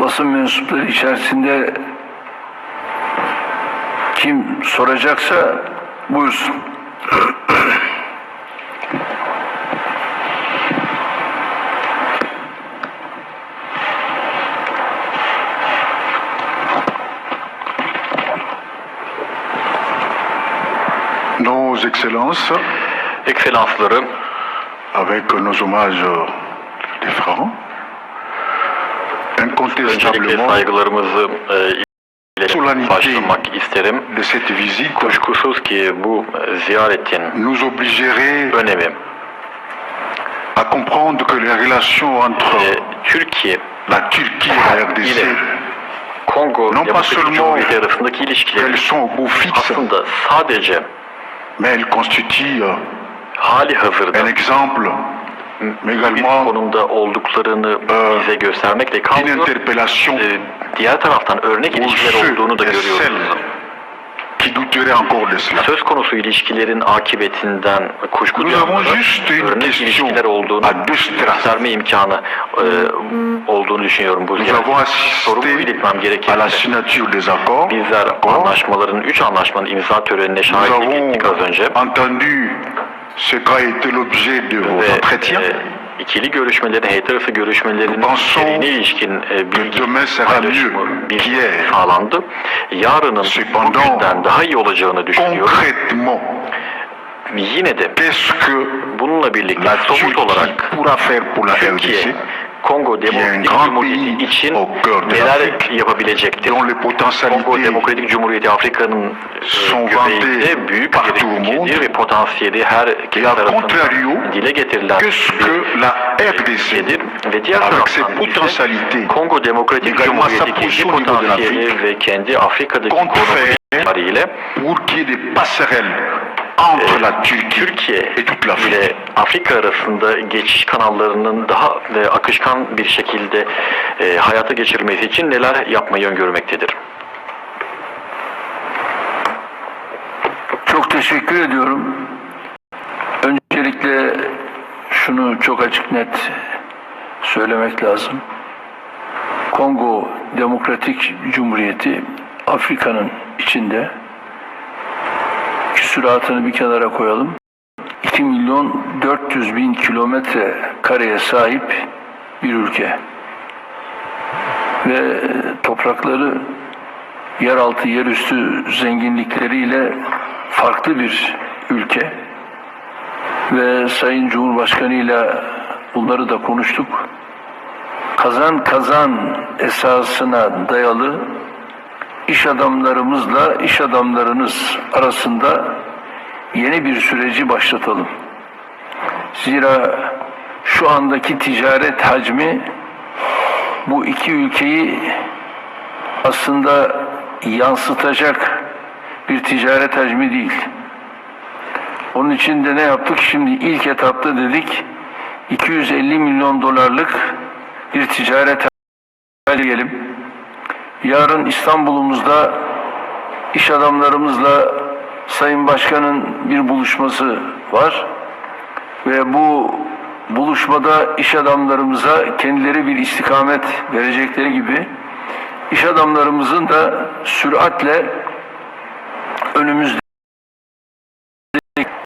basın mensupları içerisinde kim soracaksa buyursun. Nos Excellences, avec nos hommages des francs, öncelikle saygılarımızı e, başlamak isterim. Kuşkusuz ki bu e, ziyaretin önemi. à comprendre que les relations entre e, Türkiye la Turquie et la RDC, Kongo Non pas seulement elles sont au beau fixe, sadece mais elles constituent hali hazırda un exemple, konumda olduklarını Ee, bize göstermekle interpellation E, diğer taraftan örnek ilişkiler olduğunu da görüyoruz. Söz konusu ilişkilerin akıbetinden kuşku örnek ilişkiler olduğunu gösterme imkanı e, olduğunu düşünüyorum bu avons Sorumu iletmem gerekirse bizler anlaşmaların, üç anlaşmanın imza törenine şahitlik ettik az önce. Ce qu'a été l'objet de vos Ve entretiens. e, ikili görüşmelerin, heyet arası görüşmelerin Pensons içeriğine ilişkin e, bilgi paylaşımı qu'hier. sağlandı. Yarının bugünden daha iyi olacağını düşünüyorum. Yine de bununla birlikte somut olarak Türkiye, RDC, Kongo qui est un Demokratik grand Cumhuriyeti pays için au cœur de neler l'Afrique, yapabilecektir? dont les Kongo potentialités Demokratik Cumhuriyeti Afrika'nın Sont e, göbeğinde vantées büyük partout bir au monde. ülkedir ve potansiyeli her et kesim à tarafından contrario, dile getirilen qu'est-ce que la RDC, ülkedir. Ve diğer avec ses taraftan ise potentialités, Kongo Demokratik également sa Cumhuriyeti kendi position au niveau de potansiyeli l'Afrique, ve kendi Afrika'daki compte konumu faire itibariyle pour qu'il y ait des passerelles entre la Turquie Türkiye ile Afrika arasında geçiş kanallarının daha akışkan bir şekilde e, hayata geçirilmesi için neler yapmayı öngörmektedir? Çok teşekkür ediyorum. Öncelikle şunu çok açık net söylemek lazım. Kongo Demokratik Cumhuriyeti Afrika'nın içinde küsuratını bir kenara koyalım. 2 milyon 400 bin kilometre kareye sahip bir ülke. Ve toprakları yeraltı yerüstü zenginlikleriyle farklı bir ülke ve Sayın Cumhurbaşkanı ile bunları da konuştuk. Kazan kazan esasına dayalı iş adamlarımızla iş adamlarınız arasında yeni bir süreci başlatalım. Zira şu andaki ticaret hacmi bu iki ülkeyi aslında yansıtacak bir ticaret hacmi değil. Onun için de ne yaptık? Şimdi ilk etapta dedik 250 milyon dolarlık bir ticaret diyelim. Yarın İstanbul'umuzda iş adamlarımızla Sayın Başkan'ın bir buluşması var. Ve bu buluşmada iş adamlarımıza kendileri bir istikamet verecekleri gibi iş adamlarımızın da süratle önümüzde